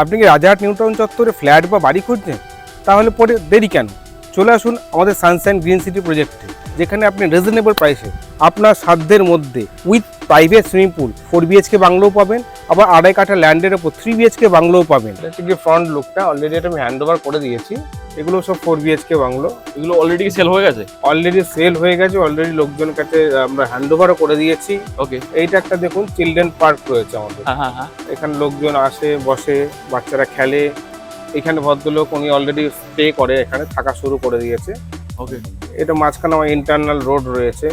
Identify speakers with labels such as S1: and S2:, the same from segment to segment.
S1: আপনি কি রাজাহাট নিউটাউন চত্বরে ফ্ল্যাট বা বাড়ি খুঁজছেন? তাহলে পরে দেরি কেন? চলে আসুন আমাদের সানশাইন গ্রিন সিটি প্রজেক্টে। যেখানে আপনি রিজনেবল প্রাইসে আপনার সাধ্যের মধ্যে with private swimming pool four BHK বাংলোও পাবেন আবার আড়াই কাঠা ল্যান্ডের ওপর থ্রি বিএচকে বাংলোও পাবেন। হচ্ছে ফ্রন্ট লুকটা অলরেডি এটা আমি হ্যান্ড ওভার করে দিয়েছি। এগুলো সব ফোর বিএচকে বাংলো।
S2: এগুলো অলরেডি সেল হয়ে গেছে?
S1: অলরেডি সেল হয়ে গেছে অলরেডি লোকজন কাছে আমরা হ্যান্ড ওভারও করে দিয়েছি।
S2: ওকে
S1: এইটা একটা দেখুন চিলড্রেন পার্ক রয়েছে আমাদের।
S2: হ্যাঁ হ্যাঁ হ্যাঁ।
S1: এখানে লোকজন আসে বসে বাচ্চারা খেলে। এখানে ভদ্রলোক উনি অলরেডি স্টে করে এখানে থাকা শুরু করে দিয়েছে।
S2: ওকে
S1: এটা মাঝখানে আমার ইন্টারনাল রোড রয়েছে।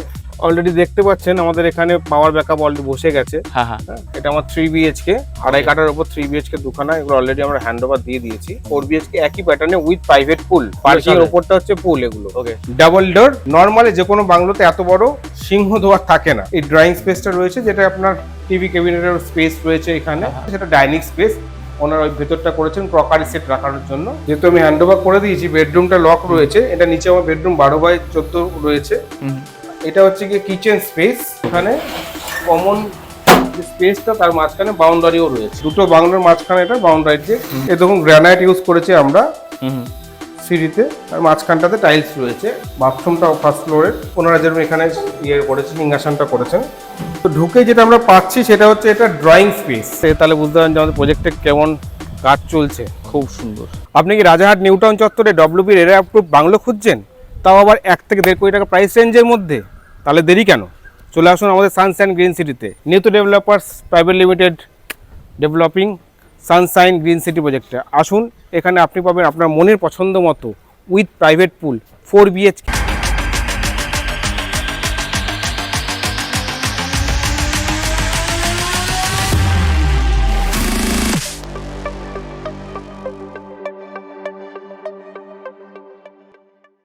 S1: অলরেডি দেখতে পাচ্ছেন আমাদের এখানে পাওয়ার ব্যাকআপ অলরেডি বসে গেছে।
S2: হ্যাঁ হ্যাঁ।
S1: হ্যাঁ, এটা আমার থ্রি বিএইচকে আড়াই কাটার উপর থ্রি বিএইচকে দুখানা এগুলো অলরেডি আমরা হ্যান্ড ওভার দিয়ে দিয়েছি। ফোর বিএইচকে একই প্যাটার্নে উইথ প্রাইভেট পুল পার্কিং এর? উপরটা হচ্ছে পুল এগুলো।
S2: ওকে
S1: ডাবল ডোর নর্মালি যে কোনো বাংলোতে এত বড় সিংহ দোয়ার থাকে না। এই ড্রয়িং স্পেসটা রয়েছে যেটা আপনার টিভি ক্যাবিনেটের স্পেস রয়েছে এখানে সেটা ডাইনিং স্পেস ওনার ওই ভেতরটা করেছেন ক্রকারি সেট রাখার জন্য। যেহেতু আমি হ্যান্ড ওভার করে দিয়েছি বেডরুমটা লক রয়েছে এটা নিচে আমার বেডরুম বারো বাই চোদ্দ রয়েছে। এটা হচ্ছে গিয়ে কিচেন স্পেস এখানে কমন স্পেসটা তার মাঝখানে বাউন্ডারিও রয়েছে। দুটো বাংলার মাঝখানে এটা বাউন্ডারি দিয়ে এ দেখুন গ্রানাইট ইউজ করেছি আমরা। সিঁড়িতে আর মাঝখানটাতে টাইলস রয়েছে। বাথরুমটাও ফার্স্ট ফ্লোরের ওনারা যেরকম এখানে ইয়ে করেছে সিংহাসনটা করেছেন। তো ঢুকে যেটা আমরা পাচ্ছি সেটা হচ্ছে এটা ড্রয়িং স্পেস তাহলে বুঝতে পারেন যে আমাদের প্রজেক্টে কেমন কাজ চলছে।
S2: খুব সুন্দর।
S1: আপনি কি রাজাহাট নিউটাউন চত্বরে ডব্লিউবির এরা অ্যাপ্রুভ বাংলো খুঁজছেন? তাও আবার এক থেকে দেড় কোটি টাকা প্রাইস রেঞ্জের মধ্যে। তাহলে দেরি কেন? চলে আসুন আমাদের সানশাইন গ্রিন সিটিতে নিউটু developers private limited developing Sunshine Green City প্রজেক্টে আসুন এখানে আপনি পাবেন আপনার মনের পছন্দ মতো with private pool four BH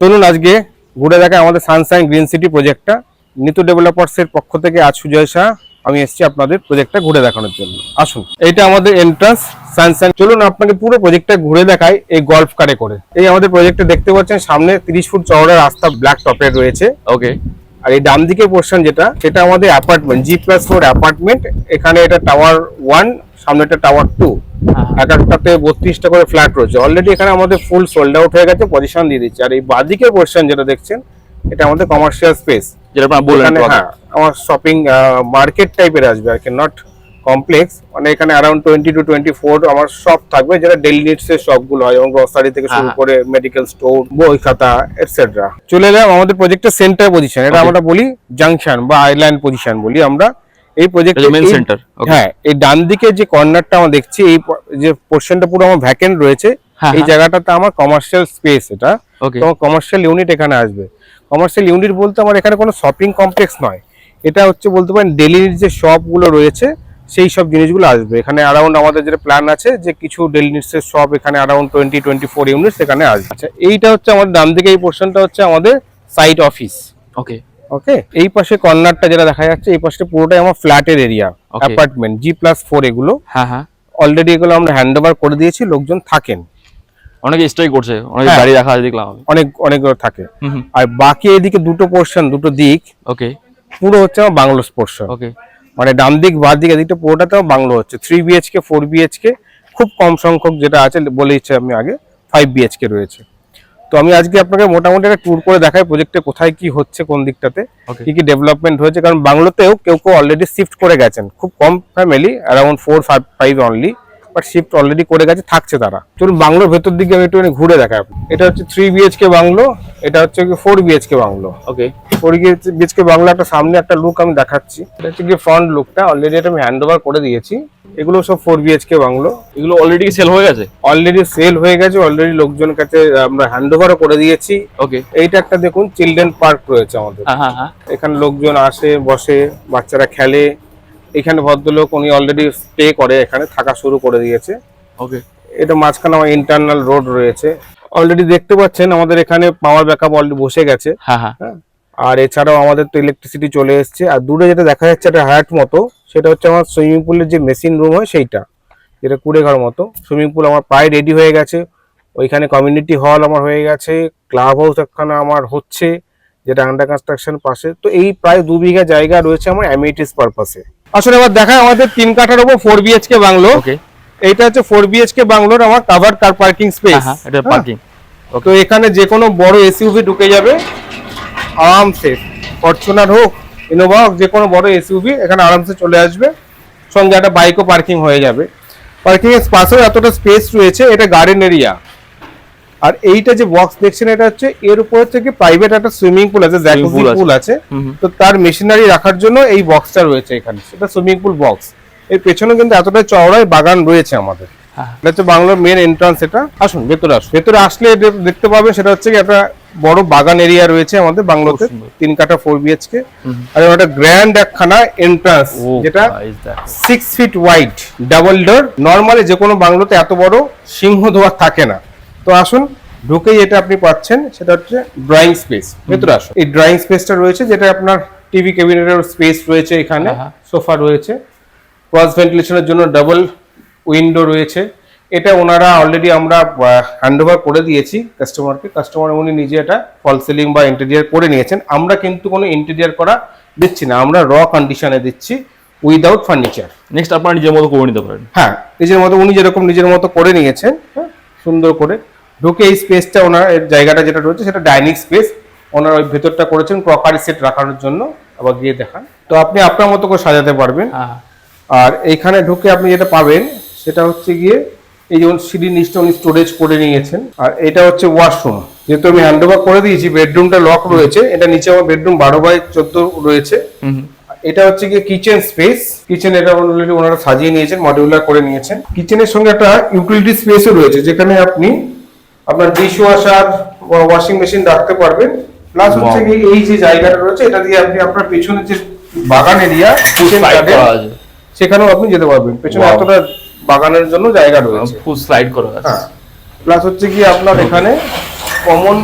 S1: চলুন আজকে ঘুরে দেখা আমাদের সানশাইন গ্রিন সিটি প্রজেক্টটা নিতু ডেভেলপার্সের পক্ষ থেকে আজ সুজয় শাহ, আমি এসছি আপনাদের প্রজেক্টটা ঘুরে দেখানোর জন্য। আসুন, এইটা আমাদের এন্ট্রান্স সানশাইন চলুন আপনাকে পুরো প্রজেক্টটা ঘুরে দেখায় এই গল্ফ কারে করে। এই আমাদের প্রজেক্টে দেখতে পাচ্ছেন সামনে তিরিশ ফুট চওড়া রাস্তা ব্ল্যাক টপের রয়েছে।
S2: ওকে
S1: আর এই ডান দিকের পোর্শন যেটা সেটা আমাদের apartment G plus four apartment এখানে এটা টাওয়ার ওয়ান সামনেটা টাওয়ার টু এক একটাতে বত্রিশটা করে ফ্ল্যাট রয়েছে। অলরেডি এখানে আমাদের ফুল সোল্ড আউট হয়ে গেছে পজিশন দিয়ে দিচ্ছে। আর এই বাদিকের পোর্শন যেটা দেখছেন এটা আমাদের কমার্শিয়াল স্পেস
S2: যেটা।
S1: হ্যাঁ আমার শপিং মার্কেট টাইপের আসবে আর কি নট কমপ্লেক্স মানে এখানে around twenty two twenty four আমার শপ থাকবে যেটা ডেলি নিডস এর শপগুলো হয় এবং গ্রসারি থেকে শুরু। করে মেডিকেল স্টোর বই খাতা এটসেট্রা চলে এলাম আমাদের প্রজেক্টের সেন্টার পজিশন এটা আমরা বলি জাংশন বা আইল্যান্ড পজিশন বলি আমরা। এই প্রজেক্ট
S2: মেন সেন্টার
S1: হ্যাঁ এই ডান দিকে যে কর্নারটা আমরা দেখছি এই যে পোর্শনটা পুরো আমার ভ্যাকেন্ট রয়েছে
S2: হ্যাঁ,
S1: এই
S2: হ্যাঁ।
S1: জায়গাটাতে আমার কমার্শিয়াল স্পেস এটা। তোমার কমার্শিয়াল ইউনিট এখানে আসবে। কমার্শিয়াল ইউনিট বলতে আমার এখানে কোনো শপিং কমপ্লেক্স নয়। এটা হচ্ছে বলতে পারেন ডেলি যে শপগুলো রয়েছে সেই সব জিনিসগুলো আসবে। এখানে অ্যারাউন্ড আমাদের যেটা প্ল্যান আছে যে কিছু ডেলি নিডসের শপ এখানে around twenty twenty four units এখানে আসবে। আচ্ছা এইটা হচ্ছে আমাদের ডান দিকে এই পোর্শনটা হচ্ছে আমাদের সাইট অফিস
S2: ওকে
S1: ওকে এই পাশে কর্নারটা যেটা দেখা যাচ্ছে এই পাশে পুরোটাই আমার ফ্ল্যাটের area. Apartment G plus four এগুলো।
S2: হ্যাঁ হ্যাঁ।
S1: অলরেডি এগুলো আমরা হ্যান্ড ওভার করে দিয়েছি লোকজন থাকেন।
S2: অনেকে স্ট্রাই করছে অনেকে
S1: হ্যাঁ।
S2: গাড়ি রাখা আছে দেখলাম আমি।
S1: অনেক থাকে। আর বাকি এদিকে দুটো পোর্শন দুটো দিক
S2: ওকে
S1: পুরো হচ্ছে আমার বাংলোস পোর্শন
S2: ওকে
S1: মানে ডান দিক বা দিক এদিকটা পুরোটাতেও বাংলো হচ্ছে। থ্রি বিএচকে ফোর বিএচকে খুব কম সংখ্যক যেটা আছে বলে ইচ্ছে আমি আগে ফাইভ বিএচকে রয়েছে। তো আমি আজকে আপনাকে মোটামুটি একটা ট্যুর করে দেখাই প্রজেক্টে কোথায় কি হচ্ছে কোন দিকটাতে কি কি ডেভেলপমেন্ট হয়েছে কারণ বাংলোতেও কেউ কেউ অলরেডি শিফট করে গেছেন। খুব কম family around four five five only but shift already করে গেছে থাকছে তারা। চলুন বাংলোর ভেতর দিকে আমি একটুখানি ঘুরে দেখাই। এটা হচ্ছে থ্রি বিএচকে বাংলো এটা হচ্ছে four BHK bungalow.
S2: Okay
S1: four BHK bungalow একটা সামনে একটা লুক আমি দেখাচ্ছি। এটা হচ্ছে গিয়ে ফ্রন্ট লুকটা অলরেডি এটা আমি হ্যান্ড ওভার করে দিয়েছি। এগুলো সব ফোর বিএচকে বাংলো।
S2: এগুলো অলরেডি সেল হয়ে গেছে?
S1: অলরেডি সেল হয়ে গেছে অলরেডি লোকজন কাছে আমরা হ্যান্ড ওভারও করে দিয়েছি।
S2: ওকে
S1: এইটা একটা দেখুন চিলড্রেন পার্ক রয়েছে আমাদের।
S2: হ্যাঁ হ্যাঁ হ্যাঁ।
S1: এখানে লোকজন আসে বসে বাচ্চারা খেলে। এখানে ভদ্রলোক উনি অলরেডি স্টে করে এখানে থাকা শুরু করে দিয়েছে।
S2: ওকে
S1: এটা মাঝখানে আমার ইন্টারনাল রোড রয়েছে। অলরেডি দেখতে পাচ্ছেন আমাদের এখানে পাওয়ার ব্যাকআপ অলরেডি বসে গেছে।
S2: হ্যাঁ হ্যাঁ।
S1: হ্যাঁ? আর এছাড়াও আমাদের তো ইলেকট্রিসিটি চলে এসেছে। আর দূরে যেটা দেখা যাচ্ছে একটা হায়াট মতো সেটা হচ্ছে আমার সুইমিং পুলের যে মেশিন রুম হয় সেইটা। যেটা কুড়ে ঘর মতো। সুইমিং পুল আমার প্রায় রেডি হয়ে গেছে। ওইখানে কমিউনিটি হল আমার হয়ে গেছে। ক্লাব হাউস একখানা আমার হচ্ছে যেটা আন্ডার কনস্ট্রাকশন পাশে। তো এই প্রায় দু বিঘা জায়গা রয়েছে আমার অ্যামিটিস পারপাসে আসলে এবার দেখা আমাদের তিন কাঠার উপর ফোর বিএচকে বাংলো।
S2: ওকে
S1: এইটা হচ্ছে ফোর বিএচকে বাংলোর আমার কাভার কার পার্কিং স্পেস
S2: হ্যাঁ হ্যাঁ এটা পার্কিং
S1: তো এখানে যে কোনো বড় এসইউভি ঢুকে যাবে। আরামসে ফরচুনার হোক ইনোভা হোক যে কোনো বড় এসইউভি এখানে আরামসে চলে আসবে। সঙ্গে একটা বাইকও পার্কিং হয়ে যাবে। পার্কিং এর পাশেও এতটা স্পেস রয়েছে এটা গার্ডেন এরিয়া আর এইটা যে বক্স দেখছেন এটা হচ্ছে এর উপর থেকে প্রাইভেট একটা সুইমিং পুল আছে জ্যাকুজি পুল আছে। তো তার মেশিনারি রাখার জন্য এই বক্সটা রয়েছে এখানে। সেটা সুইমিং পুল বক্স এর পেছনে কিন্তু এতটাই চওড়ায় বাগান রয়েছে আমাদের।
S2: হ্যাঁ।
S1: এটা হচ্ছে বাংলার মেন এন্ট্রান্স এটা। আসুন ভেতরে আসুন। ভেতরে আসলে দেখতে পাবেন সেটা হচ্ছে কি একটা বড় বাগান এরিয়া রয়েছে আমাদের বাংলোতে। তিন কাঠা ফোর বিএচকে। আর একটা গ্র্যান্ড একখানা এন্ট্রান্স যেটা six feet wide double door normally যে কোনো বাংলোতে এত বড় সিংহ দোয়ার থাকে না। তো আসুন ঢুকেই এটা আপনি পাচ্ছেন সেটা হচ্ছে ড্রয়িং স্পেস ভেতরে আসুন। এই ড্রয়িং স্পেসটা রয়েছে যেটা আপনার টিভি ক্যাবিনেটের স্পেস রয়েছে এখানে
S2: হ্যাঁ, হ্যাঁ।
S1: সোফা রয়েছে। ক্রস ভেন্টিলেশনের জন্য ডাবল উইন্ডো রয়েছে। এটা ওনারা অলরেডি আমরা হ্যান্ড ওভার করে দিয়েছি কাস্টমারকে কাস্টমার উনি নিজে এটা ফল সিলিং বা ইন্টেরিয়ার করে নিয়েছেন। আমরা কিন্তু কোনো ইন্টেরিয়ার করা দিচ্ছি না আমরা র কন্ডিশনে দিচ্ছি উইদাউট ফার্নিচার
S2: নেক্সট আপনারা নিজের মতো করে নিতে পারেন।
S1: হ্যাঁ নিজের মতো উনি যেরকম নিজের মতো করে নিয়েছেন হ্যাঁ, সুন্দর করে। ঢুকে এই স্পেসটা ওনার জায়গাটা যেটা রয়েছে সেটা ডাইনিং স্পেস ওনার ওই ভেতরটা করেছেন ক্রকারি সেট রাখার জন্য। আবার গিয়ে দেখান। তো আপনি আপনার মতো করে সাজাতে পারবেন।
S2: হ্যাঁ।
S1: আর এইখানে ঢুকে আপনি যেটা পাবেন সেটা হচ্ছে গিয়ে এই যেমন সিঁড়ির নিচটা উনি স্টোরেজ করে নিয়েছেন। আর এটা হচ্ছে ওয়াশরুম যেহেতু আমি হ্যান্ড ওভার করে দিয়েছি বেডরুমটা লক রয়েছে। এটা নিচে আমার বেডরুম বারো বাই চোদ্দ রয়েছে। এটা হচ্ছে গিয়ে কিচেন স্পেস কিচেন এটা ওনারা সাজিয়ে নিয়েছেন মডিউলার করে নিয়েছেন। কিচেনের সঙ্গে একটা ইউটিলিটি স্পেসও রয়েছে যেখানে আপনি আপনার ডিশ ওয়াশার ওয়াশিং মেশিন রাখতে পারবেন। প্লাস হচ্ছে কি এই যে জায়গাটা রয়েছে এটা দিয়ে আপনি আপনার পেছনে যে বাগান এরিয়া সেখানেও আপনি যেতে পারবেন। পেছনে. এতটা বাগানের জন্য জায়গা রয়েছে।
S2: ফুল স্লাইড করা আছে।
S1: হ্যাঁ। প্লাস হচ্ছে কি আপনার এখানে কমন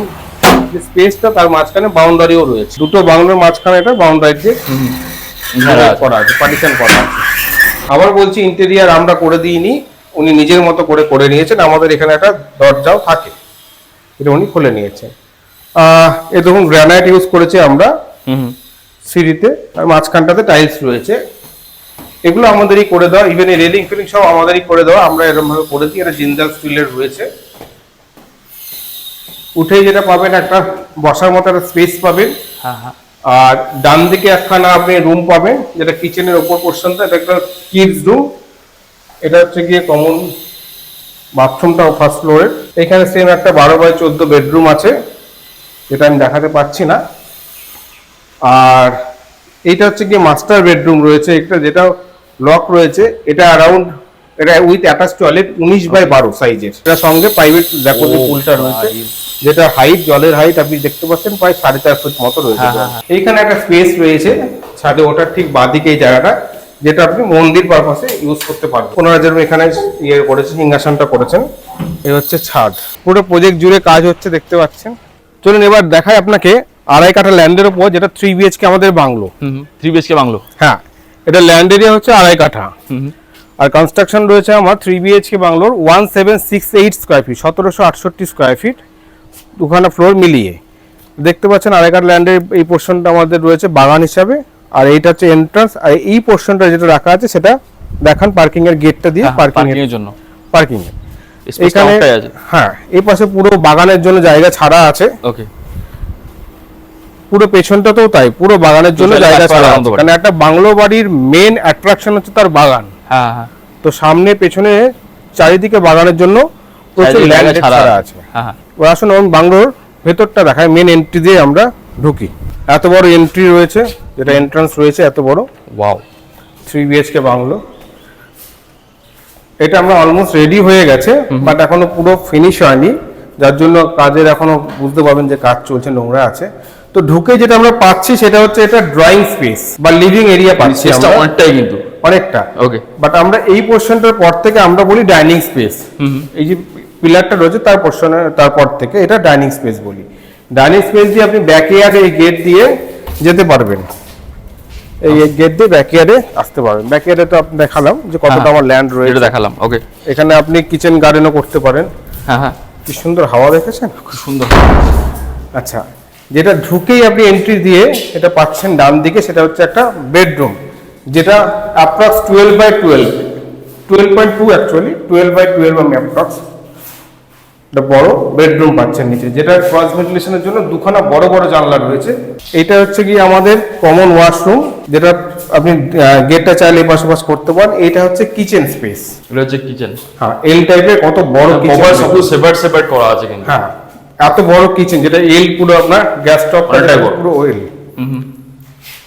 S1: যে স্পেসটা তার মাঝখানে বাউন্ডারিও রয়েছে। দুটো বাংলোর মাঝখানে এটা বাউন্ডারি দিয়ে করা আছে। পার্টিশন করা আছে। আবার বলছি ইন্টেরিয়ার আমরা করে দিইনি। উনি নিজের মতো করে করে নিয়েছেন আমাদের এখানে একটা দরজাও থাকে। এটা উনি খুলে নিয়েছেন। এ দেখুন গ্রানাইট ইউজ করেছি আমরা। সিঁড়িতে আর মাঝখানটাতে টাইলস রয়েছে। এগুলো আমাদেরই করে দেওয়া ইভেন এই রেলিং ফিলিং সব আমাদেরই করে দেওয়া। আমরা এরকম ভাবে করে দিই এটা জিন্দাল স্টিলের রয়েছে। উঠেই যেটা পাবেন একটা বসার মতো একটা স্পেস পাবেন।
S2: হ্যাঁ হ্যাঁ।
S1: আর ডান দিকে একখানা আপনি রুম পাবেন যেটা কিচেনের ওপর পোর্শনটা এটা একটা কিডস রুম এটা হচ্ছে গিয়ে কমন বাথরুমটাও ফার্স্ট ফ্লোরের এখানে সেম একটা বারো বাই চোদ্দ বেডরুম আছে যেটা আমি দেখাতে পাচ্ছি না। আর এইটা হচ্ছে গিয়ে মাস্টার বেডরুম রয়েছে একটা যেটা লক রয়েছে। এটা অ্যারাউন্ড এটা উইথ অ্যাটাচ টয়লেট উনিশ বাই বারো সাইজের এটার সঙ্গে প্রাইভেট জ্যাকুজি
S2: Oh,
S1: পুলটা রয়েছে যেটা হাইট জলের হাইট আপনি দেখতে পাচ্ছেন প্রায় সাড়ে চার ফুট মতো রয়েছে।
S2: হ্যাঁ, হ্যাঁ, হ্যাঁ।
S1: এইখানে একটা স্পেস রয়েছে ছাদে ওঠার ঠিক বাদিকে এই জায়গাটা। যেটা আপনি মন্দির পারপাসে ইউজ করতে পারবেন। ওনারা যেরকম এখানে ইয়ে করেছে সিংহাসনটা করেছেন এ হচ্ছে ছাদ। পুরো প্রজেক্ট জুড়ে কাজ হচ্ছে দেখতে পাচ্ছেন। চলুন এবার দেখায় আপনাকে আড়াই কাঠা ল্যান্ডের উপর যেটা থ্রি বিএচকে আমাদের বাংলো।
S2: Three BHK bungalow.
S1: হ্যাঁ এটা ল্যান্ড এরিয়া হচ্ছে আড়াই কাঠা। আর কনস্ট্রাকশন রয়েছে আমার three BHK বাংলোর one seven six eight square feet সতেরোশো আটষট্টি স্কোয়ার ফিট দুখানা ফ্লোর মিলিয়ে। দেখতে পাচ্ছেন আড়াইকার ল্যান্ডের এই পোর্শনটা আমাদের রয়েছে বাগান হিসাবে। আর এইটা হচ্ছে এন্ট্রান্স আর এই পোর্শনটা যেটা রাখা আছে সেটা দেখান পার্কিং এর গেটটা দিয়ে
S2: হ্যাঁ,
S1: পার্কিং
S2: এর জন্য।
S1: পার্কিং এর এখানে হ্যাঁ এই পাশে পুরো বাগানের জন্য জায়গা ছাড়া আছে।
S2: ওকে
S1: পুরো পেছনটাতেও তাই পুরো বাগানের জন্য জায়গা ছাড়া আছে। কারণ একটা বাংলো বাড়ির মেন অ্যাট্রাকশন হচ্ছে তার বাগান।
S2: হ্যাঁ হ্যাঁ।
S1: তো সামনে পেছনে চারিদিকে বাগানের জন্য প্রচুর ল্যান্ড
S2: ছাড়া আছে। হ্যাঁ হ্যাঁ।
S1: এবার আসুন বাংলোর ভেতরটা দেখায় মেন এন্ট্রি দিয়ে আমরা ঢুকি। এত বড় এন্ট্রি রয়েছে। যেটা এন্ট্রান্স রয়েছে এত বড়।
S2: Wow
S1: three BHK bungalow. এটা আমরা অলমোস্ট রেডি হয়ে গেছে বাট এখনও পুরো ফিনিশ হয়নি। যার জন্য কাজের এখনও বুঝতে পারবেন যে কাজ চলছে নোংরা আছে। তো ঢুকে যেটা আমরা পাচ্ছি সেটা হচ্ছে এটা ড্রয়িং স্পেস বা লিভিং এরিয়া পাচ্ছি
S2: অনেকটাই কিন্তু।
S1: অনেকটা।
S2: ওকে
S1: বাট আমরা এই পোর্শনটার পর থেকে আমরা বলি ডাইনিং স্পেস। এই যে পিলারটা রয়েছে তার পোর্শনে তারপর থেকে এটা ডাইনিং স্পেস বলি। ডাইনিং স্পেস দিয়ে আপনি ব্যাকইয়ার্ডে এই গেট দিয়ে যেতে পারবেন। এই গেট দিয়ে ব্যাকইয়ার্ডে আসতে পারবেন ব্যাকইয়ার্ডে তো আপনি দেখালাম যে কতটা
S2: হ্যাঁ,
S1: আমার ল্যান্ড রয়েছে।
S2: দেখালাম ওকে
S1: এখানে আপনি কিচেন গার্ডেনও করতে পারেন।
S2: হ্যাঁ হ্যাঁ।
S1: কি সুন্দর হাওয়া দেখেছেন?
S2: খুব সুন্দর।
S1: আচ্ছা যেটা ঢুকেই আপনি এন্ট্রি দিয়ে এটা পাচ্ছেন ডান দিকে সেটা হচ্ছে একটা বেডরুম যেটা approx twelve by twelve twelve point two actually twelve by twelve আমি অ্যাপ্রক্স একটা বড় বেডরুম পাচ্ছেন নিচে যেটা ক্রস ভেন্টিলেশনের জন্য দুখানা বড় বড় জানলা রয়েছে। এটা হচ্ছে কি আমাদের কমন ওয়াশরুম যেটা আপনি গেটটা চাইলে পাশে পাশ করতে পারেন। এটা হচ্ছে কিচেন স্পেস
S2: এটা হচ্ছে কিচেন
S1: হ্যাঁ এল টাইপের কত বড়
S2: মোবাইল সব
S1: কিচেন
S2: সেপারেট সেপারেট করা আছে কিন্তু।
S1: হ্যাঁ এত বড় কিচেন যেটা এল পুরো আপনার গ্যাস স্টপ পুরো এল
S2: হুম।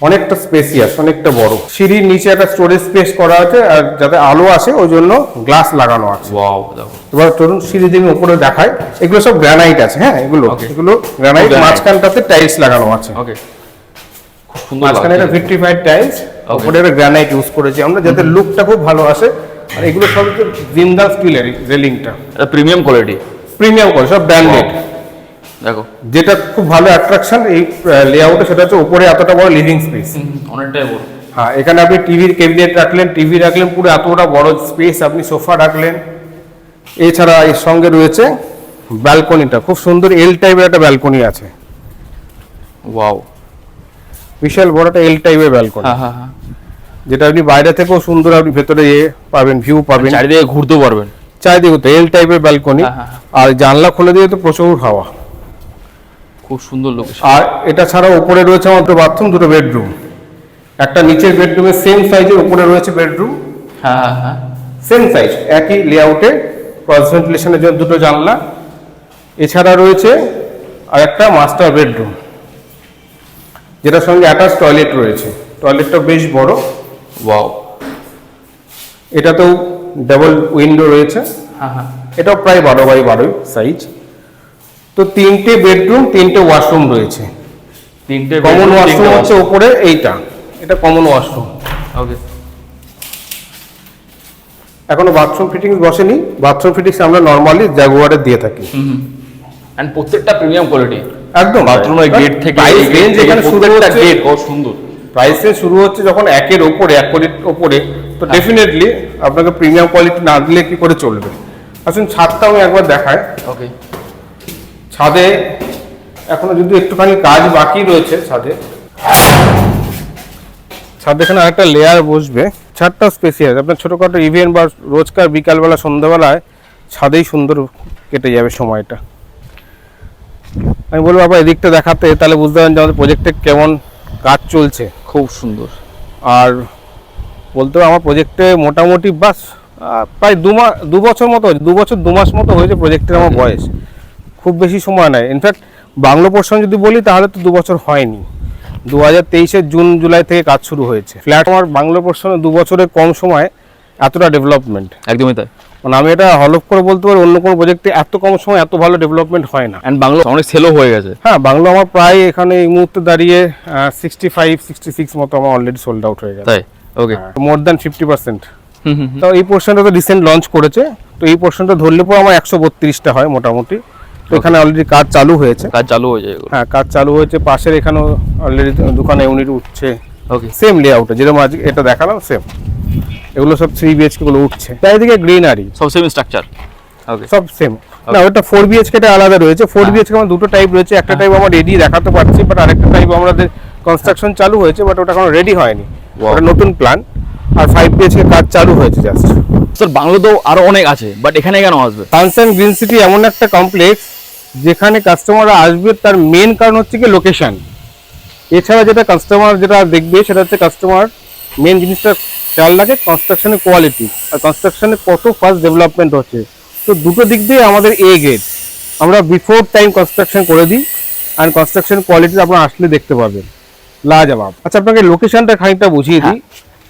S1: অনেকটা স্পেসিয়াস অনেকটা বড়। সিঁড়ির নিচে একটা স্টোরেজ স্পেস করা আছে আর যাতে আলো আসে ওই জন্য গ্লাস লাগানো আছে।
S2: ওয়াও
S1: এবার চলুন সিঁড়ি দিয়ে উপরে দেখায় এগুলো সব গ্রানাইট আছে হ্যাঁ এগুলো. এগুলো গ্রানাইট মাঝখানটাতে টাইলস লাগানো আছে।
S2: ওকে
S1: মাঝখানে একটা। Vitrified tiles. উপরে একটা গ্রানাইট ইউজ করেছি আমরা যাতে লুকটা খুব ভালো আসে। আর এগুলো সব জিন্দাল স্টিলের রেলিংটা
S2: প্রিমিয়াম কোয়ালিটি
S1: প্রিমিয়াম করে সব ব্র্যান্ডেড
S2: দেখো।
S1: যেটা খুব ভালো অ্যাট্রাকশন এই লেআউটে সেটা হচ্ছে উপরে এতটা বড় লিভিং স্পেস
S2: অনেকটাই বড়।
S1: হ্যাঁ এখানে আপনি টিভির ক্যাবিনেট রাখলেন টিভি রাখলেন পুরো এতটা বড় স্পেস আপনি সোফা রাখলেন। এছাড়া এর সঙ্গে রয়েছে ব্যালকনিটা খুব সুন্দর এল টাইপের একটা ব্যালকনি আছে।
S2: ওয়াও
S1: বিশাল বড় একটা এল টাইপের ব্যালকনি
S2: হ্যাঁ হ্যাঁ
S1: যেটা আপনি বাইরে থেকেও সুন্দর আপনি ভেতরে এ পাবেন ভিউ পাবেন।
S2: চারিদিকে ঘুরতে পারবেন।
S1: চারিদিকে তো এল টাইপের ব্যালকনি আর জানলা খুলে দিয়ে তো প্রচুর হাওয়া।
S2: খুব সুন্দর লোকেশন
S1: আর এটা ছাড়া উপরে রয়েছে আমাদের বাথরুম দুটো বেডরুম একটা নিচের বেডরুমের সেম সাইজের উপরে রয়েছে বেডরুম
S2: হ্যাঁ হ্যাঁ হ্যাঁ।
S1: সেম সাইজ একই লেআউটে ক্রস ভেন্টিলেশনের জন্য দুটো জানলা। এছাড়া রয়েছে আর একটা মাস্টার বেডরুম যেটার সঙ্গে অ্যাটাচ টয়লেট রয়েছে। টয়লেটটা বেশ বড়।
S2: ওয়াও
S1: এটাতেও ডাবল উইন্ডো রয়েছে।
S2: হ্যাঁ হ্যাঁ।
S1: এটাও প্রায় বারো বাই বারোই সাইজ তো তিনটে বেডরুম তিনটে ওয়াশরুম রয়েছে।
S2: তিনটে
S1: কমন ওয়াশরুম হচ্ছে উপরে এইটা। এটা কমন ওয়াশরুম
S2: ওকে
S1: এখনও বাথরুম ফিটিংস বসেনি। বাথরুম ফিটিংস আমরা নর্মালি জাগুয়ারে দিয়ে থাকি।
S2: হুম এন্ড প্রত্যেকটা প্রিমিয়াম কোয়ালিটি
S1: একদম।
S2: বাথরুমের গেট থেকে
S1: প্রাইস রেঞ্জ এখানে শুরু
S2: প্রত্যেকটা গেট কত সুন্দর।
S1: প্রাইস শুরু হচ্ছে যখন একের ওপরে এক কোটির ওপরে। তো ডেফিনেটলি আপনাকে প্রিমিয়াম কোয়ালিটি না দিলে কি করে চলবে? আসুন ছাদটা আমি একবার দেখাই।
S2: ওকে
S1: ছাদে এখনও যদি একটুখানি কাজ বাকি রয়েছে ছাদে ছাদে এখানে আরেকটা লেয়ার বসবে। ছাদটা স্পেশিয়াল আপনার ছোটোখাটো ইভেন্ট বা রোজকার বিকালবেলা সন্ধ্যাবেলায় ছাদেই সুন্দর কেটে যাবে সময়টা। আমি বলব আবার এদিকটা দেখাতে তাহলে বুঝতে পারেন যে আমাদের প্রজেক্টে কেমন কাজ চলছে।
S2: খুব সুন্দর।
S1: আর বলতে আমার প্রজেক্টে মোটামুটি বাস প্রায় দু মাস দু বছর মতো হয়েছে দু বছর দু মাস মতো হয়েছে প্রজেক্টের আমার বয়স। খুব বেশি সময় নয়। ইনফ্যাক্ট বাংলো পোর্শন যদি বলি তাহলে তো দু বছর হয়নি। দু হাজার তেইশের জুন জুলাই থেকে কাজ শুরু হয়েছে। ফ্ল্যাট আমার বাংলো পোর্শনে দু বছরের কম সময় এতটা ডেভেলপমেন্ট
S2: একদমই তাই।
S1: মানে আমি এটা হলফ করে বলতে পারি অন্য কোনো প্রজেক্টে এত কম সময় এত ভালো ডেভেলপমেন্ট হয় না।
S2: অ্যান্ড বাংলো অনেক সেলও হয়ে গেছে।
S1: হ্যাঁ বাংলো আমার প্রায় এখানে এই মুহূর্তে দাঁড়িয়ে সিক্সটি ফাইভ সিক্সটি সিক্স মতো আমার অলরেডি সোল্ড আউট হয়ে গেছে।
S2: তাই? Okay
S1: more than fifty percent তো এই পোর্শনটা তো রিসেন্ট লঞ্চ করেছে। তো এই পোর্শনটা ধরলে পর আমার একশো বত্রিশটা হয় মোটামুটি। এখানে অলরেডি কাজ চালু হয়েছে।
S2: কাজ চালু হয়ে যায়
S1: হ্যাঁ কাজ চালু হয়েছে। পাশের এখানেও অলরেডি দোকানে ইউনিট উঠছে।
S2: ওকে
S1: সেম লেআউটে যেরকম আজ এটা দেখালাম সেম এগুলো সব থ্রি বিএচকে গুলো উঠছে। চারিদিকে গ্রিনারি
S2: সব সেম স্ট্রাকচার ওকে
S1: সব সেম না ওটা ফোর বিএচকেটা আলাদা রয়েছে। ফোর
S2: হ্যাঁ।
S1: বিএচকে আমার দুটো টাইপ রয়েছে। একটা টাইপ আমার রেডি দেখাতে পারছি বাট আরেকটা টাইপ আমাদের কনস্ট্রাকশন চালু হয়েছে বাট ওটা এখনও রেডি হয়নি. ওটা নতুন প্ল্যান আর ফাইভ বিএচকে কাজ চালু হয়েছে জাস্ট
S2: স্যার বাংলো তো আরও অনেক আছে বাট এখানে কেন আসবে?
S1: সানসাইন গ্রিন সিটি এমন একটা কমপ্লেক্স যেখানে কাস্টমাররা আসবে তার মেন কারণ হচ্ছে কি লোকেশান এছাড়া যেটা কাস্টমার যেটা দেখবে সেটা হচ্ছে কাস্টমার মেন জিনিসটা খেয়াল রাখে কনস্ট্রাকশনের কোয়ালিটি আর কনস্ট্রাকশনে কত ফাস্ট ডেভেলপমেন্ট হচ্ছে। তো দুটো দিক দিয়ে আমাদের এ গেট আমরা বিফোর টাইম কনস্ট্রাকশন করে দিই আর কনস্ট্রাকশন কোয়ালিটি আপনারা আসলে দেখতে পাবেন। লাজবাব। আচ্ছা আপনাকে লোকেশনটা খানিকটা বুঝিয়ে দিই।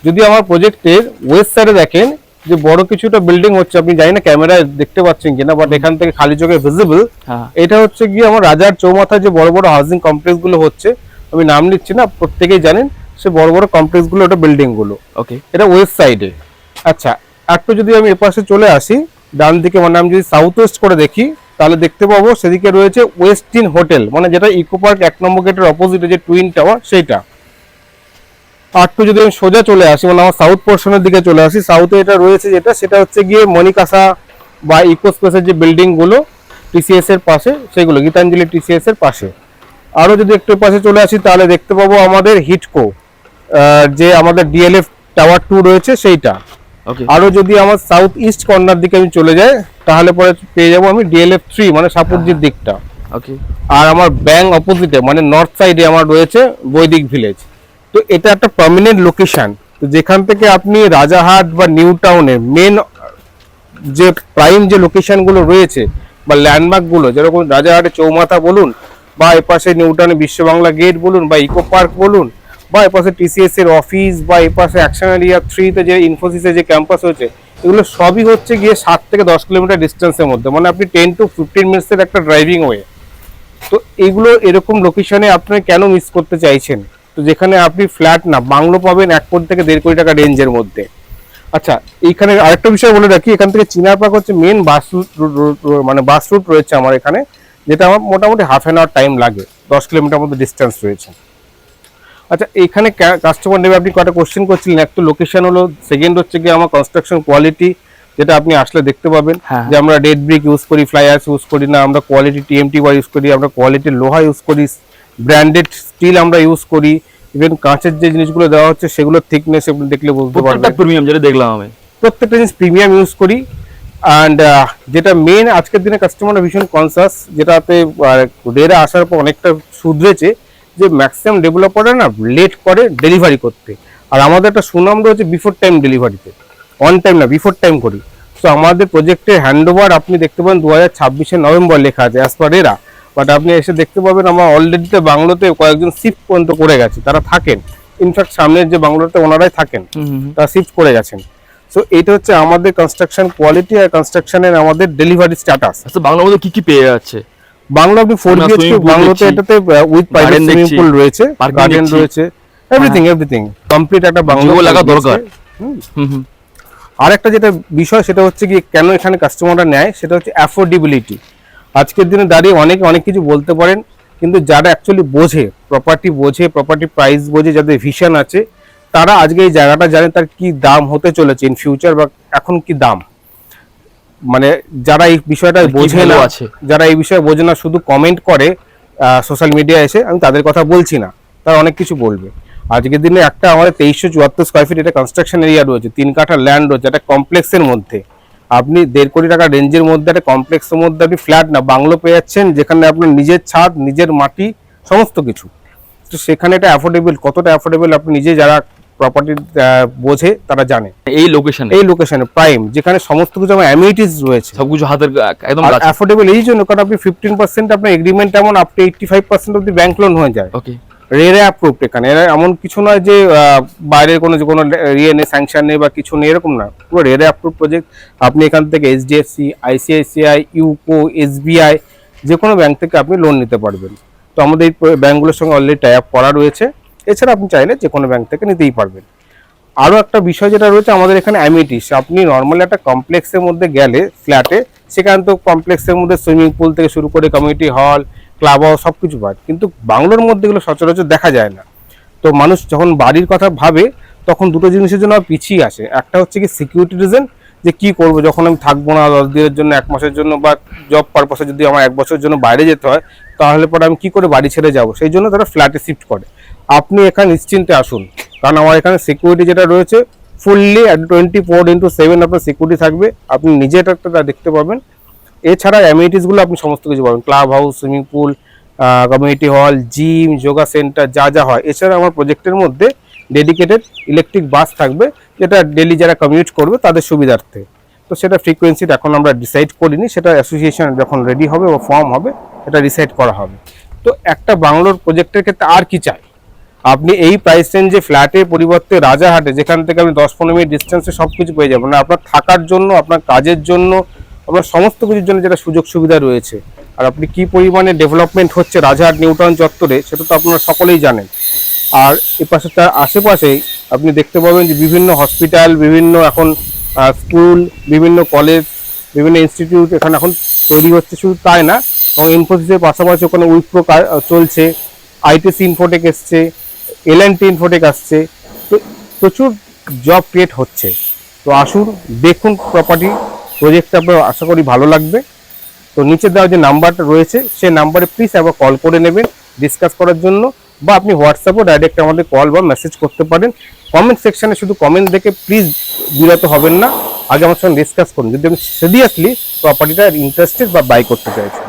S1: যদি আমার প্রজেক্টের ওয়েস্ট সাইডে দেখেন যে বড় কিছুটা বিল্ডিং হচ্ছে আপনি জানি না ক্যামেরায় দেখতে পাচ্ছেন কিনা বাট এখান থেকে খালি চোখে ভিজিবল
S2: হ্যাঁ।
S1: এটা হচ্ছে গিয়ে আমার রাজার চৌমাথায় যে বড় বড় হাউজিং কমপ্লেক্সগুলো হচ্ছে আমি নাম নিচ্ছি না প্রত্যেকেই জানেন সে বড় বড় কমপ্লেক্সগুলো ওটা বিল্ডিংগুলো।
S2: ওকে
S1: এটা ওয়েস্ট সাইডে আচ্ছা একটু যদি আমি এপাশে চলে আসি ডান দিকে মানে আমি যদি সাউথ ওয়েস্ট করে দেখি তাহলে দেখতে পাবো সেদিকে রয়েছে ওয়েস্টিন হোটেল মানে যেটা ইকো পার্ক এক নম্বর গেটের অপোজিটে যে টুইন টাওয়ার সেইটা। একটু যদি আমি সোজা চলে আসি মানে আমার সাউথ পোর্শনের দিকে চলে আসি সাউথে এটা রয়েছে যেটা সেটা হচ্ছে গিয়ে মনিকাসা বা ইকো স্পেসের যে বিল্ডিংগুলো টিসিএস এর পাশে সেগুলো গীতাঞ্জলি টিসিএস এর পাশে। আরও যদি একটু পাশে চলে আসি তাহলে দেখতে পাবো আমাদের হিটকো যে আমাদের ডিএলএফ টাওয়ার টু রয়েছে সেইটা।
S2: ওকে
S1: আরও যদি আমার সাউথ ইস্ট কর্নার দিকে আমি চলে যাই তাহলে পরে পেয়ে যাব আমি ডিএলএফ থ্রি মানে সাপুরজির দিকটা।
S2: ওকে
S1: আর আমার ব্যাংক অপোজিটে মানে নর্থ সাইডে আমার রয়েছে বৈদিক ভিলেজ তো এটা একটা প্রমিনেন্ট লোকেশান তো যেখান থেকে আপনি রাজাহাট বা নিউ টাউনের মেন যে প্রাইম যে লোকেশনগুলো রয়েছে বা ল্যান্ডমার্কগুলো যেরকম রাজাহাটে চৌমাথা বলুন বা এপাশে নিউ টাউনে বিশ্ব বাংলা গেট বলুন বা ইকো পার্ক বলুন বা এপাশে টিসিএস এর অফিস বা এপাশে অ্যাকশন এরিয়া থ্রিতে যে ইনফোসিসের যে ক্যাম্পাস হয়েছে, এগুলো সবই হচ্ছে গিয়ে সাত থেকে দশ কিলোমিটার ডিস্টেন্সের মধ্যে। মানে আপনি টেন টু ফিফটিন মিনিটসের একটা ড্রাইভিং ওয়ে তো এগুলো এরকম লোকেশনে আপনি কেন মিস করতে চাইছেন? তো যেখানে আপনি ফ্ল্যাট না বাংলো পাবেন এক কোটি থেকে দেড় কোটি টাকা রেঞ্জের মধ্যে। আচ্ছা এইখানে আরেকটা বিষয় বলে রাখি এখান থেকে চিনারপাক হচ্ছে মেন বাস রুট মানে বাস রুট রয়েছে আমার এখানে যেটা আমার মোটামুটি হাফ অ্যান আওয়ার টাইম লাগে দশ কিলোমিটার মতো ডিস্টেন্স রয়েছে। আচ্ছা এখানে কাস্টমার নেবে আপনি কটা কোশ্চেন করছিলেন? এক তো লোকেশন হলো সেকেন্ড হচ্ছে কি আমার কনস্ট্রাকশন কোয়ালিটি যেটা আপনি আসলে দেখতে পাবেন
S2: হ্যাঁ।
S1: যে আমরা রেড ব্রিক ইউজ করি ফ্লাই অ্যাশ ইউজ করি না আমরা কোয়ালিটি টিএমটি ওয়াই ইউজ করি আমরা কোয়ালিটি লোহা ইউজ করি ব্র্যান্ডেড স্টিল আমরা ইউজ করি ইভেন কাঁচের যে জিনিসগুলো দেওয়া হচ্ছে সেগুলোর থিকনেস আপনি দেখলে বুঝতে
S2: প্রত্যেকটা
S1: পারবেন।
S2: প্রিমিয়াম যেটা দেখলাম আমি।
S1: প্রত্যেকটা জিনিস প্রিমিয়াম ইউজ করি অ্যান্ড যেটা মেন আজকের দিনে কাস্টমাররা ভীষণ কনসাস যেটাতে রেরা আসার পর অনেকটা শুধরেছে যে ম্যাক্সিমাম ডেভেলপাররা না লেট করে ডেলিভারি করতে। আর আমাদের একটা সুনাম রয়েছে বিফোর টাইম ডেলিভারিতে অন টাইম না বিফোর টাইম করি। তো আমাদের প্রজেক্টের হ্যান্ড ওভার আপনি দেখতে পাবেন দু হাজার ছাব্বিশে নভেম্বর লেখা আছে অ্যাজ পার এরা বাট আপনি এসে দেখতে পাবেন আমার অলরেডিতে বাংলোতে কয়েকজন শিফট পর্যন্ত করে গেছে তারা থাকেন। ইনফ্যাক্ট সামনের যে বাংলোতে ওনারাই থাকেন তারা শিফট করে গেছেন। সো এটা হচ্ছে আমাদের কনস্ট্রাকশন কোয়ালিটি আর কনস্ট্রাকশনের আমাদের ডেলিভারি স্ট্যাটাস
S2: আচ্ছা বাংলার মধ্যে কি কি পেয়ে যাচ্ছে?
S1: বাংলা আপনি ফোর বিএচকে বাংলোতে এটাতে উইথ প্রাইভেট সুইমিং পুল রয়েছে গার্ডেন রয়েছে এভরিথিং এভরিথিং কমপ্লিট একটা বাংলো
S2: লাগা
S1: 4 BHK
S2: দরকার।
S1: হুম।
S2: হুম হুম।
S1: আর একটা যেটা বিষয় সেটা হচ্ছে কি কেন এখানে কাস্টমাররা নেয় সেটা হচ্ছে অ্যাফোর্ডেবিলিটি আজকের দিনে দাঁড়িয়ে অনেকে অনেক কিছু বলতে পারেন কিন্তু যারা অ্যাকচুয়ালি বোঝে প্রপার্টি বোঝে প্রপার্টি প্রাইস বোঝে যাদের ভিশন আছে তারা আজকে এই জায়গাটা জানে তার কি দাম হতে চলেছে ইন ফিউচার বা এখন কি দাম। মানে যারা এই বিষয়টা বোঝে না
S2: আছে।
S1: যারা এই বিষয়ে বোঝে না শুধু কমেন্ট করে সোশ্যাল মিডিয়া এসে আমি তাদের কথা বলছি না তারা অনেক কিছু বলবে। আজকের দিনে একটা আমাদের তেইশশো চুয়াত্তর স্কোয়ার ফিট এটা কনস্ট্রাকশন এরিয়া রয়েছে তিন কাঠা ল্যান্ড রয়েছে একটা কমপ্লেক্সের মধ্যে। আপনি দেড় কোটি টাকা রেঞ্জের মধ্যে একটা কমপ্লেক্সের মধ্যে আপনি ফ্ল্যাট না বাংলো পেয়ে যাচ্ছেন যেখানে আপনার নিজের ছাদ নিজের মাটি সমস্ত কিছু। তো সেখানে এটা অ্যাফোর্ডেবল কতটা অ্যাফোর্ডেবল আপনি নিজে যারা প্রপার্টি বোঝে তারা জানে।
S2: এই লোকেশন
S1: এই লোকেশনে প্রাইম যেখানে সমস্ত কিছু আমার অ্যামিউনিটিস রয়েছে।
S2: সবকিছু হাতের একদম
S1: অ্যাফোর্ডেবল এই জন্য কারণ আপনি ফিফটিন পার্সেন্ট আপনার এগ্রিমেন্ট এমন up to eighty five percent অব্দি ব্যাংক লোন হয়ে যায়।
S2: ওকে
S1: রেরে অ্যাপ্রুভড এখানে। এরা এমন কিছু নয় যে বাইরের কোনো যে কোনো ইয়ে নেই স্যাংশন নেই বা কিছু নেই, এরকম না। পুরো রেরে অ্যাপ্রুভ প্রজেক্ট আপনি এখান থেকে এইচডিএফসি আইসিআইসিআই ইউকো এসবিআই যে কোনো ব্যাংক থেকে আপনি লোন নিতে পারবেন। তো আমাদের এই ব্যাঙ্কগুলোর সঙ্গে অলরেডি টাই আপ করা রয়েছে। এছাড়া আপনি চাইলে যে কোনো ব্যাংক থেকে নিতেই পারবেন। আরও একটা বিষয় যেটা রয়েছে, আমাদের এখানে অ্যামিটিস আপনি নর্মালি একটা কমপ্লেক্সের মধ্যে গেলে ফ্ল্যাটে সেখানে তো কমপ্লেক্সের মধ্যে সুইমিং পুল থেকে শুরু করে কমিউনিটি হল ক্লাব হাউস সব কিছু পায় কিন্তু বাংলোর মধ্যে এগুলো সচরাচর দেখা যায় না। তো মানুষ যখন বাড়ির কথা ভাবে, তখন দুটো জিনিসের জন্য পিছিয়ে আসে। একটা হচ্ছে কি সিকিউরিটি রিজন যে কি করব, যখন আমি থাকব না দশ দিনের জন্য, এক মাসের জন্য, বা জব পারপাসে যদি আমার এক বছরের জন্য বাইরে যেতে হয়, তাহলে পরে আমি কি করে বাড়ি ছেড়ে যাব? সেই জন্য তারা ফ্ল্যাটে শিফট করে। আপনি এখানে নিশ্চিন্তে আসুন। কারণ আমার এখানে সিকিউরিটি যেটা রয়েছে fully twenty four into seven আপনার সিকিউরিটি থাকবে। আপনি নিজে একটা দেখতে পাবেন। এছাড়া অ্যামিনিটিসগুলো আপনি সমস্ত কিছু পাবেন। Club house swimming pool community hall gym yoga centre যা যা হয়। এছাড়া আমার প্রজেক্টের মধ্যে ডেডিকেটেড ইলেকট্রিক বাস থাকবে, যেটা ডেলি যারা কমিউট করবে তাদের সুবিধার্থে। তো সেটা ফ্রিকোয়েন্সিটা এখন আমরা ডিসাইড করিনি, সেটা অ্যাসোসিয়েশন যখন রেডি হবে বা ফর্ম হবে এটা ডিসাইড করা হবে। তো একটা বাংলোর প্রজেক্টের ক্ষেত্রে আর কি চাই? আপনি এই প্রাইস রেঞ্জে ফ্ল্যাটের পরিবর্তে রাজাহাটে যেখান থেকে আপনি দশ পনেরো মিনিট ডিস্টেন্সে সব কিছু পেয়ে যাবেন মানে আপনার থাকার জন্য, আপনার কাজের জন্য আপনার সমস্ত কিছুর জন্য যেটা সুযোগ সুবিধা রয়েছে। আর আপনি কি পরিমাণে ডেভেলপমেন্ট হচ্ছে রাজারহাট নিউটাউন চত্বরে, সেটা তো আপনারা সকলেই জানেন। আর এ পাশে তার আশেপাশেই আপনি দেখতে পাবেন যে বিভিন্ন হসপিটাল বিভিন্ন এখন স্কুল বিভিন্ন কলেজ বিভিন্ন ইনস্টিটিউট এখানে এখন তৈরি হচ্ছে। শুধু তাই না, এবং ইনফোসিসের পাশাপাশি ওখানে উইপ্রো চলছে আইটিসি ইনফোটেক এসছে এল এন টি ইনফোটেক আসছে। তো প্রচুর জব ক্রিয়েট হচ্ছে। তো আসুন, দেখুন প্রপার্টি প্রজেক্টটা আপনার আশা করি ভালো লাগবে। তো নিচে দেওয়া যে নাম্বারটা রয়েছে, সেই নাম্বারে প্লিজ একবার কল করে নেবেন ডিসকাস করার জন্য, বা আপনি হোয়াটসঅ্যাপও ডাইরেক্ট আমাদের কল বা মেসেজ করতে পারেন। কমেন্ট সেকশানে শুধু কমেন্ট দেখে প্লিজ বিরত হবেন না। আগে আমার সঙ্গে ডিসকাস করুন। যদি আমি সিরিয়াসলি প্রপার্টিটা ইন্টারেস্টেড বা বাই করতে চাইছেন